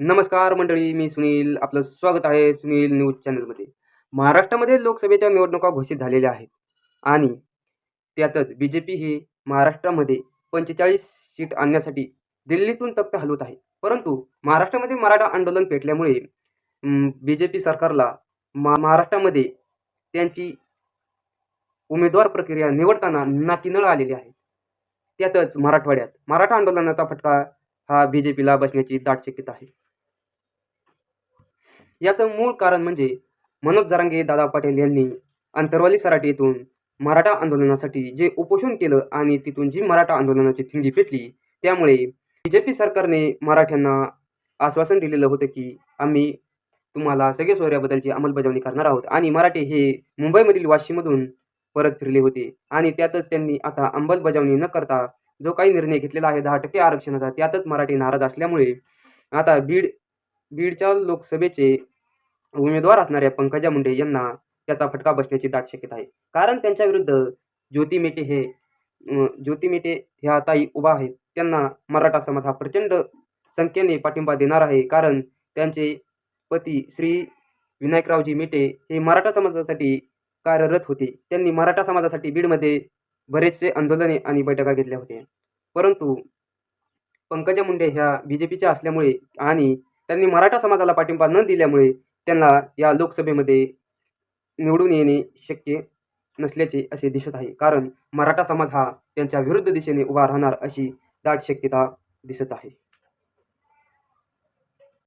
नमस्कार मंडळी मी सुनील. आपलं स्वागत आहे सुनील न्यूज चॅनलमध्ये. महाराष्ट्रामध्ये लोकसभेच्या निवडणुका घोषित झालेल्या आहेत आणि त्यातच बी जे पी हे महाराष्ट्रामध्ये पंचेचाळीस सीट आणण्यासाठी दिल्लीतून तख्त हलवत आहे. परंतु महाराष्ट्रामध्ये मराठा आंदोलन पेटल्यामुळे बी जे पी सरकारला मा महाराष्ट्रामध्ये त्यांची उमेदवार प्रक्रिया निवडताना नाकीनळ आलेली आहे त्यातच मराठवाड्यात मराठा आंदोलनाचा फटका हा बी जे पीला बसण्याची दाट शक्यता आहे. याचं मूळ कारण म्हणजे मनोज जरांगे दादा पाटील यांनी अंतरवाली सराटी येथून मराठा आंदोलनासाठी जे उपोषण केलं आणि तिथून जी मराठा आंदोलनाची थिंगी पेटली त्यामुळे बी जे पी सरकारने मराठ्यांना आश्वासन दिलेलं होतं की आम्ही तुम्हाला सगळे सोयऱ्याबद्दलची अंमलबजावणी करणार आहोत आणि मराठे हे मुंबईमधील वाशीमधून परत फिरले होते आणि त्यातच त्यांनी आता अंमलबजावणी न करता जो काही निर्णय घेतलेला आहे दहा टक्के आरक्षणाचा त्यातच मराठी नाराज असल्यामुळे आता बीड बीडच्या लोकसभेचे उमेदवार असणाऱ्या पंकजा मुंडे यांना त्याचा फटका बसण्याची दाट शक्यता आहे. कारण त्यांच्या विरुद्ध ज्योती मेटे हे ज्योती मेटे ह्या ताई उभा आहेत. त्यांना मराठा समाज हा प्रचंड संख्येने पाठिंबा देणार आहे. कारण त्यांचे पती श्री विनायकरावजी मेटे हे मराठा समाजासाठी कार्यरत होते. त्यांनी मराठा समाजासाठी बीडमध्ये बरेचसे आंदोलने आणि बैठका घेतल्या होत्या. परंतु पंकजा मुंडे ह्या बी जे पीच्या असल्यामुळे आणि त्यांनी मराठा समाजाला पाठिंबा न दिल्यामुळे त्यांना या लोकसभेमध्ये निवडून येणे शक्य नसल्याचे असे दिसत आहे. कारण मराठा समाज हा त्यांच्या विरुद्ध दिशेने उभा राहणार अशी दाट शक्यता दिसत आहे.